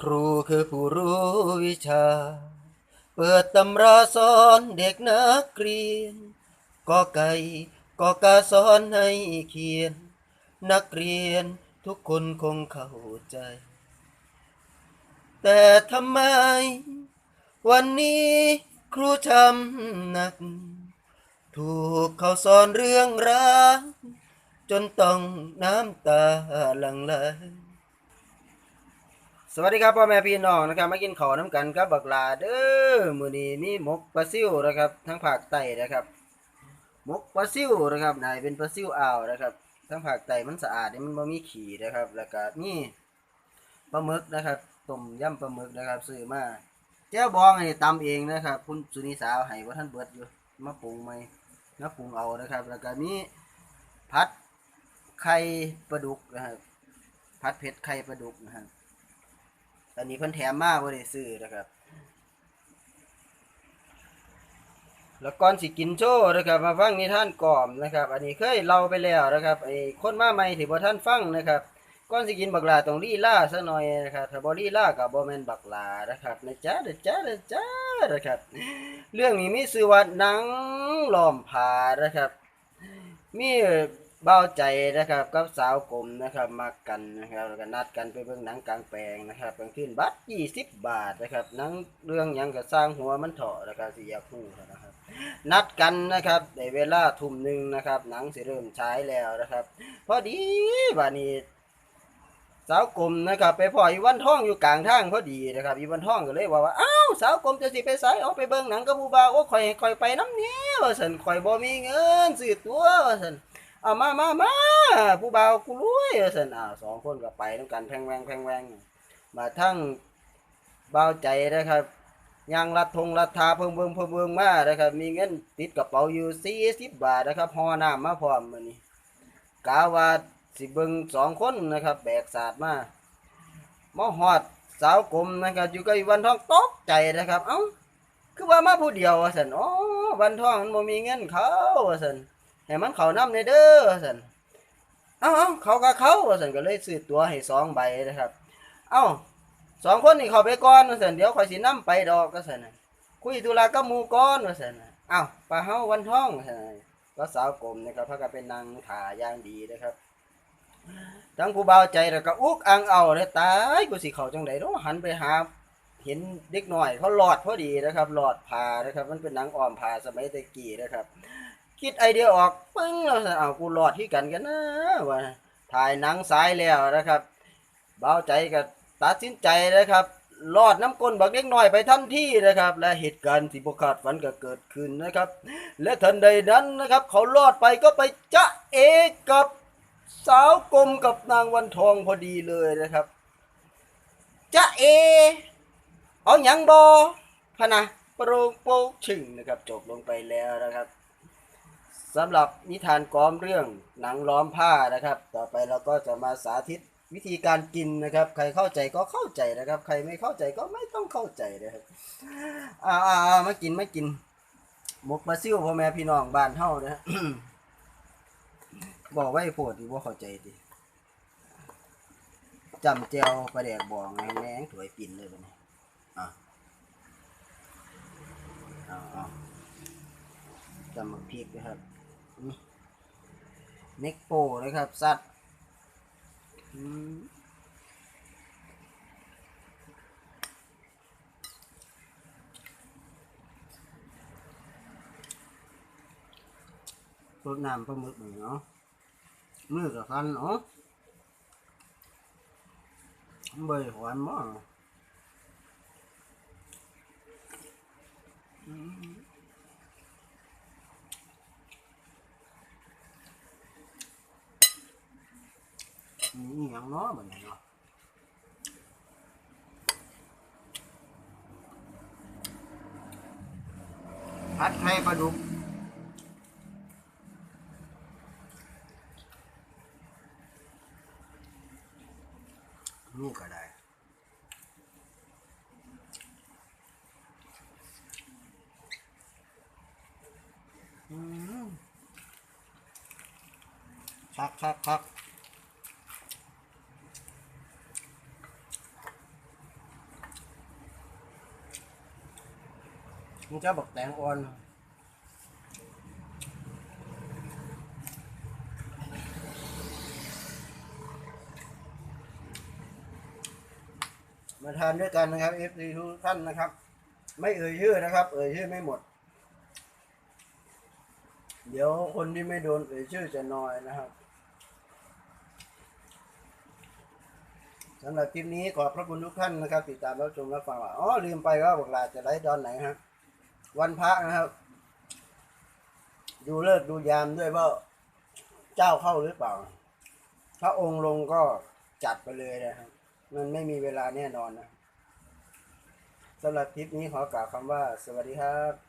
ครูคือผู้รู้วิชา เปิดตำราสอนเด็กนักเรียนก็ไก่ก็กาสอนให้เขียน นักเรียนทุกคนคงเข้าใจ แต่ทำไม วันนี้ครูทำหนัก ถูกเขาสอนเรื่องรักจนต้องน้ำตาหลั่งไหล สวัสดีครับพ่อแม่พี่น้องนะครับมากินข้าวน้ำกันครับบักลาเด้อมื้อนี้มีหมกปลาซิวนะครับทั้งภาคใต้นะครับหมกปลาซิวนะครับนายเป็นปลาซิวอ่าวนะครับทั้งภาคใต้มันสะอาดมันบ่มีขี้นะครับ แล้วก็มีปลาหมึกนะครับต้มยำปลาหมึกนะครับซื้อมาแจ้วบองอันนี้ตำเองนะครับ คุณสุนิสาให้ว่าท่านเบิดอยู่มาปรุงใหมมาปรุงเอานะครับ แล้วก็มีผัดไข่ปลาดุกนะครับผัดเผ็ดไข่ปลาดุกนะครับ อันนี้เพิ่นแถมมาบ่ได้ซื้อนะครับ แล้วก่อนสิกินโชว์นะครับ มาฟังนิทานกล่อมนะครับ อันนี้เคยเล่าไปแล้วนะครับไอ้คนมาใหม่ที่บ่ท่านฟังนะครับก่อนสิกินบักลาต้องลีล่าซะหน่อยนะครับถ้าบ่ลีล่าก็บ่แม่นบักลานะครับนะจ๊ะนะจ๊ะนะจ๊ะนะครับ เรื่องนี้มีชื่อว่าหนังล้อมผานะครับมี เบาใจนะครับกับสาวกลมนะครับมากันนะครับแล้วก็นัดกันไปเบิ่งหนังกลางแปลงนะครับกลางคืนบัตร20บบาทนะครับหนังเรื่องยังก็สร้างหัวมันเถาะนะครับสิอยากพูดนะครับ นัดกันนะครับในเวลาทุ่มหนึ่งนะครับ หนังสิเริ่มฉายแล้วนะครับ พอดีบัดนี้สาวกลมนะครับ ไปพ่ออีวันท่องอยู่กลางทางพอดีนะครับอีวันท่องก็เลยว่าว่าอ้าวสาวกลมจะสิไปไสเอาไปเบิ่งหนังกับผู้บ่าวโอ้ข่อยข่อยไปน้ำเนี้ยว่าซั่นข่อยบ่มีเงินซื้อตัวว่าซั่น เอามามามาผู้บ่าวกูรวยสันอ้าสองคนก็ไปนํกันแพงแวงแพงแวงมาทั้งเบาใจนะครับยางรัดทงรัดทาเพิ่งเบิ่งเพิ่งเบิ่งมานะครับ มีเงินติดกระเป๋าอยู่40บบาทนะครับห่อน้ำมาพร้อมมือนี้กาว่าสิเบิงสองคนนะครับแบกศาสตร์มาหมอหอดสาวกลมนะครับอยู่กับวันทองตกใจนะครับ เอ้าคือว่ามาผู้เดียวว่าสันอ๋อวันทองมันบ่มีเงินเขาว่าสัน ให้มันเขานำในเด้อสันเอ้าเอาเขาก็เขาสันก็เลยซื้อตัวให้สองใบนะครับ เอ้าสองคนนี่เขาไปก่อนสันเดี๋ยวคอยสินำไปดอกก็สันคุยธุระกับหมู่ก่อนสันเอ้าปลาเฮาวันทองสันก็สาวกลมนะครับพรากันเป็นนางถาย่างดีนะครับทั้งผู้เบาใจแล้วก็อุกอังเอาเลยตายกูสิเขาจังไดเนาะหันไปหาเห็นเด็กหน้อยเขาหลอดพอดีนะครับ หลอดผ่านะครับ มันเป็นหนังอ้อมผ่าสมัยตะกี้นะครับ คิดไอเดียออกปึ้งแล้วเอากูหลอดที่กันกันนะว่าถ่ายหนังสายแล้วนะครับ เบาใจก็ตัดสินใจนะครับลอดน้ำก้นบักเด็กน้อยไปทันทีนะครับ และเหตุการณ์ที่บคาดฝันก็เกิดขึ้นนะครับ และทันใดนั้นนะครับ เขาลอดไปก็ไปจะเอกกับสาวกลมกับนางวันทองพอดีเลยนะครับจะเอ เอาหยังบอพนะโปรงโปงชึงนะครับ จบลงไปแล้วนะครับ สำหรับนิทานกอมเรื่องหนังล้อมผ้านะครับ ต่อไปเราก็จะมาสาธิตวิธีการกินนะครับ ใครเข้าใจก็เข้าใจนะครับ ใครไม่เข้าใจก็ไม่ต้องเข้าใจนะครับอ่าอ่ามากินมากินมกปลาซิ่วพ่อแม่พี่น้องบ้านเฮานะฮะบอกไว้โพดดีว่าเข้าใจดิจำเจียวประเดกบองแม่งถวยปิ่นเลยบัดนี้อะเอาเอาจำมักพริกนะครับ เน็กโปนะครับ สัตว์อืมเปิดน้ำปลาหมึกหน่อยเนาะมือกับฟันเนาะเบยหวานมากนี่ ยังเนาะแบบนี้เนาะผัดไทยปลาดุกนี่ก็ได้อืมคักคักคัก มันจะบอกแตงอ่อนมาทานด้วยกันนะครับ FC ทุกท่านนะครับ ไม่เอ่ยชื่อนะครับ เอ่ยชื่อไม่หมด เดี๋ยวคนที่ไม่โดนเอ่ยชื่อจะน้อยนะครับสำหรับคลิปนี้ขอบพระคุณทุกท่านนะครับ ติดตามรับชมรับฟังอ๋อลืมไปว่าบอกลาจะไลฟ์ตอนไหนฮะ วันพระนะครับ ดูเลิกดูยามด้วยว่าเจ้าเข้าหรือเปล่า พระองค์ลงก็จัดไปเลยนะครับ มันไม่มีเวลาแน่นอนนะสำหรับคลิปนี้ขอกล่าวคำว่า สวัสดีครับ